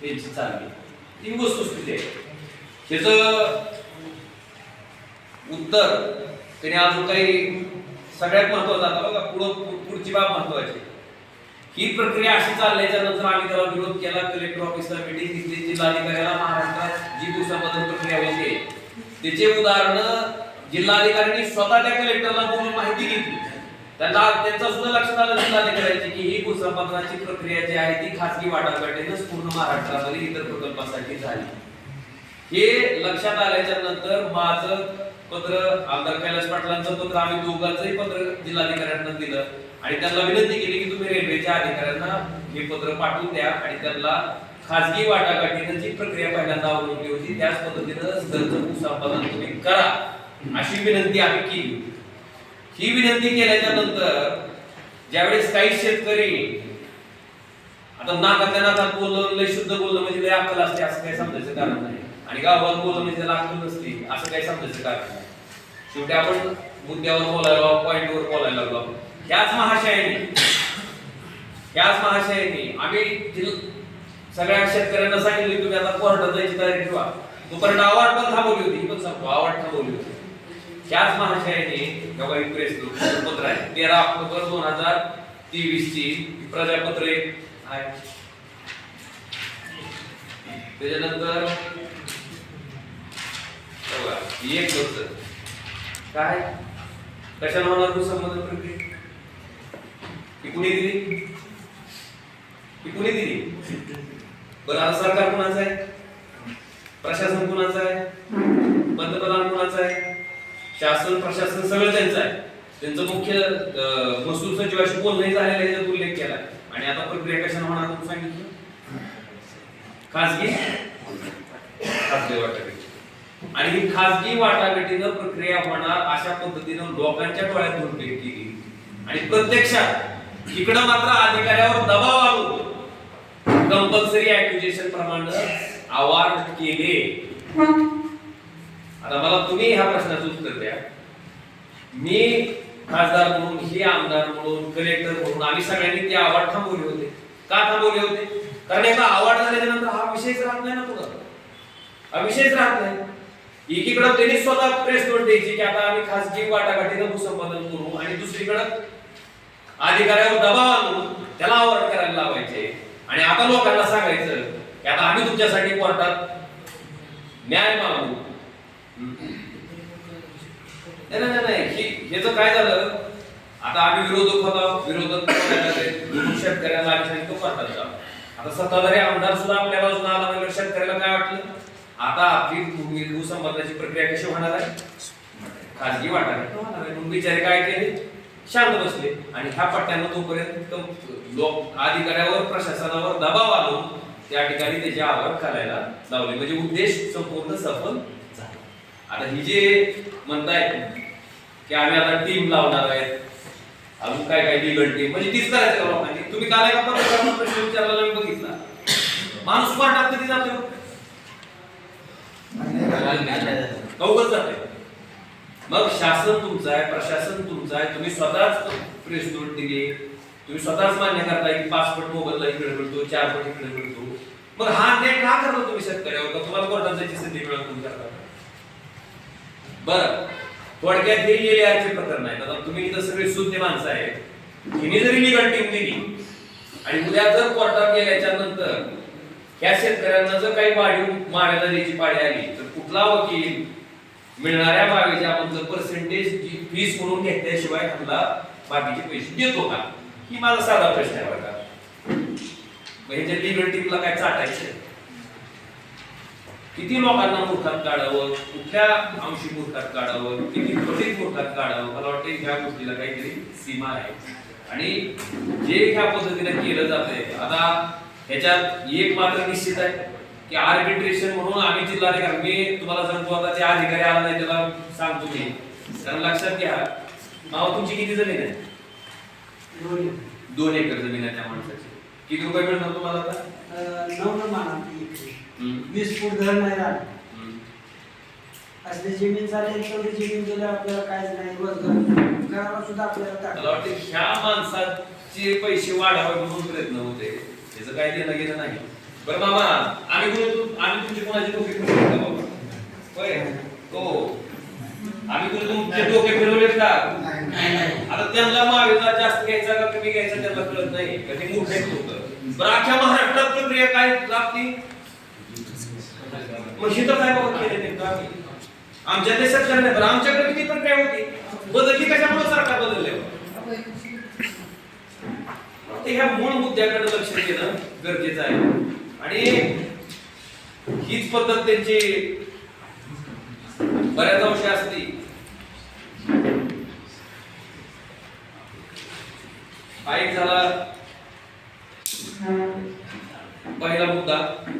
त्यांची चालली ती वस्तुस्थिती आहे. त्याचं उत्तर त्याने अजून काही सगळ्यात महत्वाचं आता बघा पुढं पुढची बाब महत्वाची ही प्रक्रिया अशी चालल्याच्या नंतर आम्ही त्याला विरोध केला कलेक्टर ऑफिसला मिटिंग घेतली जिल्हाधिकाऱ्याला महाराष्ट्रात जी भूसंपादन प्रक्रिया होते त्याचे उदाहरण जिल्हाधिकाऱ्यांनी स्वतः त्या कलेक्टरला बोलून माहिती घेतली. त्यांना त्यांचं सुद्धा लक्षात आलं जिल्हाधिकाऱ्यांची की ही भूसंपादनाची प्रक्रिया जी आहे ती खासगी वाटाघाटीनंच पूर्ण महाराष्ट्रामध्ये इतर प्रकल्पासाठी झाली. हे लक्षात आल्याच्यानंतर माझं पत्र आमदार कैलास पाटलांचं पत्र आम्ही दोघांचंही पत्र जिल्हाधिकाऱ्यांना दिलं आणि त्यांना विनंती केली की तुम्ही रेल्वेच्या अधिकाऱ्यांना हे पत्र पाठवून द्या आणि त्यांना खासगी वाटाघाटीनं जी प्रक्रिया पहिल्यांदा अवलंबली होती त्याच पद्धतीनं संपादन तुम्ही करा अशी विनंती आम्ही केली. ही विनंती केल्याच्यानंतर ज्यावेळेस काही शेतकरी आता नाकातल्या नाकात बोललं लय शुद्ध बोललं म्हणजे लय अक्कल असते असं काही समजायचं कारण नाही. आणि गावात बोललं म्हणजे त्याला अक्कल नसते असं काही समजायचं कारण नाही. शेवटी आपण मुद्द्यावर बोलायला पॉइंटवर बोलायला लागलो ह्याच महाशयाने ह्याच महाशयाने आम्ही सगळ्या शेतकऱ्यांना सांगितलं तुम्ही आता कोर्टात जायची तयारी ठेवा. तोपर्यंत आवाड पण थांबवली होती ही पण सांगतो आवाड थांबवली होती. त्याच महाशयाने गवाई प्रेस पत्र आहे. तेरा ऑक्टोबर दोन हजार तेवीस ची प्रजापत्रे आहे. त्याच्यानंतर एक गोष्ट. काय? कशाला होणार भूसंपादन प्रक्रिया? ही कुणी दिली? ती कुणी दिली? बरं आता सरकार कुणाचं आहे? प्रशासन कुणाचं आहे? पंतप्रधान कुणाचं आहे? शासन प्रशासन सगळं त्यांचं आहे. त्यांचं मुख्य महसूल सचिवाशी बोलणंही झालेलं आहे त्याचा उल्लेख केला आणि आता प्रक्रिया कशाने होणार म्हणून सांगितलं? खासगी खासगी वाटाघाटी. आणि ही खासगी वाटाघाटीनं प्रक्रिया होणार अशा पद्धतीनं लोकांच्या डोळ्यात धरून केली आणि प्रत्यक्षात इकडं मात्र अधिकाऱ्यावर दबाव आलो. कंपल्सरी ऍक्विजिशन प्रमाणे आवाज केले. आता मला तुम्ही ह्या प्रश्नाचं उत्तर द्या. मी खासदार म्हणून हे आमदार म्हणून कलेक्टर म्हणून आम्ही सगळ्यांनी ते आवाड थांबवले होते. का थांबवले होते? कारण एकदा आवाड झाल्याच्यानंतर हा विषयच राहत नाही ना तुला हा विषयच राहत नाही. एकीकडे त्यांनी स्वतः प्रेस नोट द्यायची की आता आम्ही खासगी वाटाघाटीनं भूसंपादन करू आणि दुसरीकडे अधिकाऱ्यावर दबाव आणून त्याला आवाड करायला लावायचे. आणि आता लोकांना सांगायचं की आता आम्ही तुमच्यासाठी कोर्टात न्याय मागू नाही नाही, नाही याचं हे- काय झालं? आता आम्ही विरोधक होतो विरोधक शेतकऱ्याला आम्ही सांगितलं कोर्टात आता सत्ताधारी आमदार सुद्धा आपल्या बाजूला आला म्हणजे शेतकऱ्याला काय वाटलं? आता आपली भूमी भूसंपादनाची प्रक्रिया कशी होणार आहे? खाजगी वाटा होणार आहे. म्हणून बिचारे काय केले? शांत बसले. आणि ह्या पट्ट्यानं तोपर्यंत लोक अधिकाऱ्यावर प्रशासनावर दबाव आलो. त्या ठिकाणी त्याचे आवाज करायला लावले. म्हणजे उद्देश संपूर्ण सफल झाला. आता ही जे म्हणतायत की आम्ही आता टीम लावणार आहेत. अजून काय काय लिगल टीम म्हणजे तीच करायचं का लोकांनी तुम्ही काल एका प्रश्न विचारला मी बघितला. माणूस पाठात कधी जातो? अवघड जाते मग शासन तुमचं आहे प्रशासन तुमचं आहे. तुम्ही स्वतःच प्रेस नोट दिली. तुम्ही स्वतःच मान्य करताय की पाच पट मोबदला इकडे मिळतो चार पट इकडे मिळतो. मग हा अन्याय का करतो तुम्ही शेतकऱ्यावर? तुम्हाला कोर्टात जायची संधी मिळत तुम्ही करता? बरं. थोडक्यात हे एआरचे प्रकरण आहे आता तुम्ही इथं सगळे शुद्ध माणसं आहेत. हिने जरी लिगल टीम दिली आणि उद्या जर कोर्टात गेल्याच्यानंतर ह्या शेतकऱ्यांना जर काही वाढीव मारायला द्यायची पाळी आली तर कुठला वकील मिळणाऱ्या मागेच्या मधलं पर्सेंटेज फीस म्हणून घेतल्याशिवाय आपला बाकीचे पैसे देतो का? ही माझा साधा प्रश्न आहे बघा. म्हणजे लिगल टीमला काय चाटायचं? किती लोकांना मूर्खात काढावं? कुठल्या अंशी मूर्खात काढावं? किती त्वरित मूर्खात काढावं? मला वाटतं ह्या गोष्टीला काहीतरी सीमा आहे. आणि जे ह्या पद्धतीने केलं जातंय आता ह्याच्यात एक मात्र निश्चित आहे की आर्बिट्रेशन म्हणून आम्ही जिल्हाधिकारी मी तुम्हाला सांगतो आता जे अधिकारी आला नाही त्याला सांगतो मी. कारण लक्षात घ्या नाव तुमची किती जमीन आहे? दोन एकर जमीन आहे त्या माणसाची. किती रुपये मिळणार तुम्हाला आता? नऊ माना हम्म. वीस फूट घर नाही राहत. असली जमीन चालेल तेवढी जमीन दिली आपल्याला काहीच नाही. रोजगार घराला सुद्धा आपल्याला मला टाकलं वाटतं ह्या माणसाचे पैसे वाढावे म्हणून प्रयत्न होते. याचं काही देणं घेणं नाही. बरं मामा आम्ही बोलतो आम्ही तुमचे कोणाचे डोके फिरवले का बाबा? होय? हो. आम्ही बोलतो तुमचे डोके फिरवलेत का? नाही नाही. आता त्यांना महाविद्यालय जास्त घ्यायचा का कमी घ्यायचा त्यांना कळत नाही. का ते मूर्ख आहेत लोक. बरं अख्ख्या महाराष्ट्रात प्रक्रिया काय लागते मग काय बघत केले आमच्या देशात करण्यात बरं आमच्याकडे किती प्रक्रिया होती. बदलली कशामुळे सरकार बदलले ह्या मूळ मुद्द्याकडे लक्ष देणं गरजेचं आहे. आणि हीच पद्धत त्यांची बऱ्याच अंश असती. हा झाला vai lá mudar.